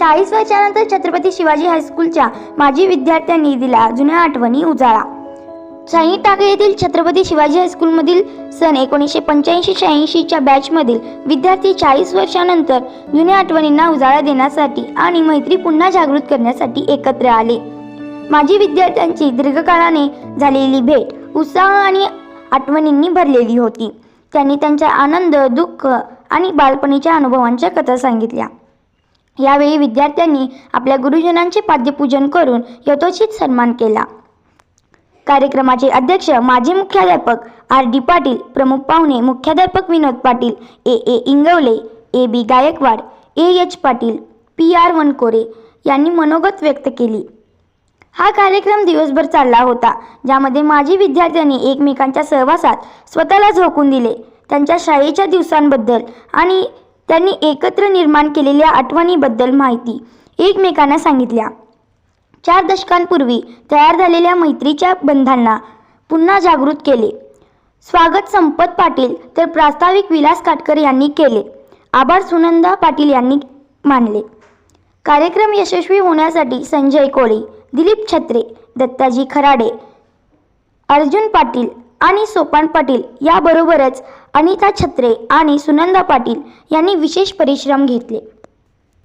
चाळीस वर्षानंतर छत्रपती शिवाजी हायस्कूलच्या माजी विद्यार्थ्यांनी दिला जुन्या आठवणी उजाळा. साई टाके येथील छत्रपती शिवाजी हायस्कूलमधील सन एकोणीसशे पंच्याऐंशी शहाऐंशीच्या बॅचमधील विद्यार्थी चाळीस वर्षानंतर जुन्या आठवणींना उजाळा देण्यासाठी आणि मैत्री पुन्हा जागृत करण्यासाठी एकत्र आले. माजी विद्यार्थ्यांची दीर्घकाळाने झालेली भेट उत्साह आणि आठवणींनी भरलेली होती. त्यांनी त्यांचा आनंद दुःख आणि बालपणीच्या अनुभवांच्या कथा सांगितल्या. यावेळी विद्यार्थ्यांनी आपल्या गुरुजनांचे पाद्यपूजन करून यथोचित सन्मान केला. कार्यक्रमाचे अध्यक्ष माजी मुख्याध्यापक आर डी पाटील प्रमुख पाहुणे मुख्याध्यापक Vinod Patil A A Ingawale A B Gaikwad A H Patil P R Vankore यांनी मनोगत व्यक्त केली. हा कार्यक्रम दिवसभर चालला होता ज्यामध्ये माजी विद्यार्थ्यांनी एकमेकांच्या सहवासात स्वतःला झोकून दिले त्यांच्या शाळेच्या दिवसांबद्दल आणि त्यांनी एकत्र निर्माण केलेल्या आठवणीबद्दल माहिती एकमेकांना सांगितल्या. चार दशकांपूर्वी तयार झालेल्या मैत्रीच्या बंधांना पुन्हा जागृत केले. स्वागत संपत पाटील तर प्रास्ताविक विलास काटकर यांनी केले. आभार सुनंदा पाटील यांनी मानले. कार्यक्रम यशस्वी होण्यासाठी संजय कोळी दिलीप छत्रे दत्ताजी खराडे अर्जुन पाटील आणि सोपान पाटील याबरोबरच अनिता छत्रे आणि सुनंदा पाटील यांनी विशेष परिश्रम घेतले.